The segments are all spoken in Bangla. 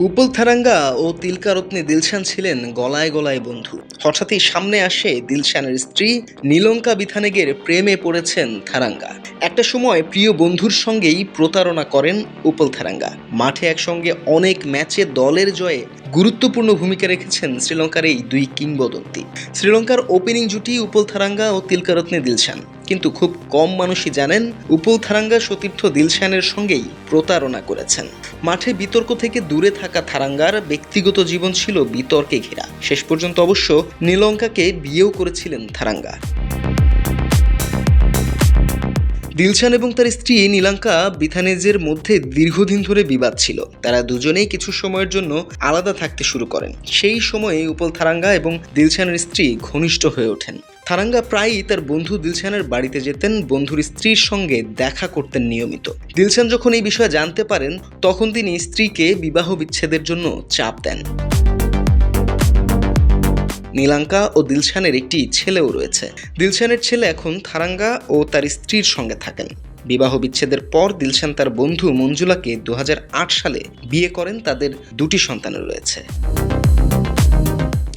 উপল থারাঙ্গা ও তিলকারত্নে দিলশান ছিলেন গলায় গলায় বন্ধু। হঠাৎই সামনে আসে দিলশানের স্ত্রী নীলঙ্কা বিথানেগের প্রেমে পড়েছেন থারাঙ্গা। একটা সময় প্রিয় বন্ধুর সঙ্গেই প্রতারণা করেন উপল থারাঙ্গা মাঠে একসঙ্গে অনেক ম্যাচে দলের জয়ে গুরুত্বপূর্ণ ভূমিকা রেখেছেন শ্রীলঙ্কার এই দুই কিংবদন্তি। শ্রীলঙ্কার ওপেনিং জুটি উপল থারাঙ্গা ও তিলকারত্নে দিলশান। কিন্তু খুব কম মানুষই জানেন উপল থারাঙ্গা সতীর্থ দিলশানের সঙ্গেই প্রতারণা করেছেন। মাঠে বিতর্ক থেকে দূরে থাকা থারাঙ্গার ব্যক্তিগত জীবন ছিল বিতর্কে ঘেরা। শেষ পর্যন্ত অবশ্য নীলঙ্কাকে বিয়েও করেছিলেন থারাঙ্গা। দিলশান এবং তার স্ত্রী নীলাঙ্কা বিথানেজের মধ্যে দীর্ঘদিন ধরে বিবাদ ছিল। তারা দুজনেই কিছু সময়ের জন্য আলাদা থাকতে শুরু করেন। সেই সময়ে উপল থারাঙ্গা এবং দিলশানের স্ত্রী ঘনিষ্ঠ হয়ে ওঠেন। থারাঙ্গা প্রায়ই তার বন্ধু দিলশানের বাড়িতে যেতেন, বন্ধুর স্ত্রীর সঙ্গে দেখা করতেন নিয়মিত। দিলশান যখন এই বিষয়ে জানতে পারেন, তখন তিনি স্ত্রীকে বিবাহ বিচ্ছেদের জন্য চাপ দেন। নীলাঙ্কা ও দিলশানের একটি ছেলেও রয়েছে। দিলশানের ছেলে এখন থারাঙ্গা ও তার স্ত্রীর সঙ্গে থাকেন। বিবাহ বিচ্ছেদের পর দিলশান তার বন্ধু মঞ্জুলাকে দু হাজার আট সালে বিয়ে করেন তাদের দুটি সন্তান রয়েছে।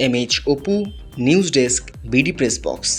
M H Apu, news desk, BD press box.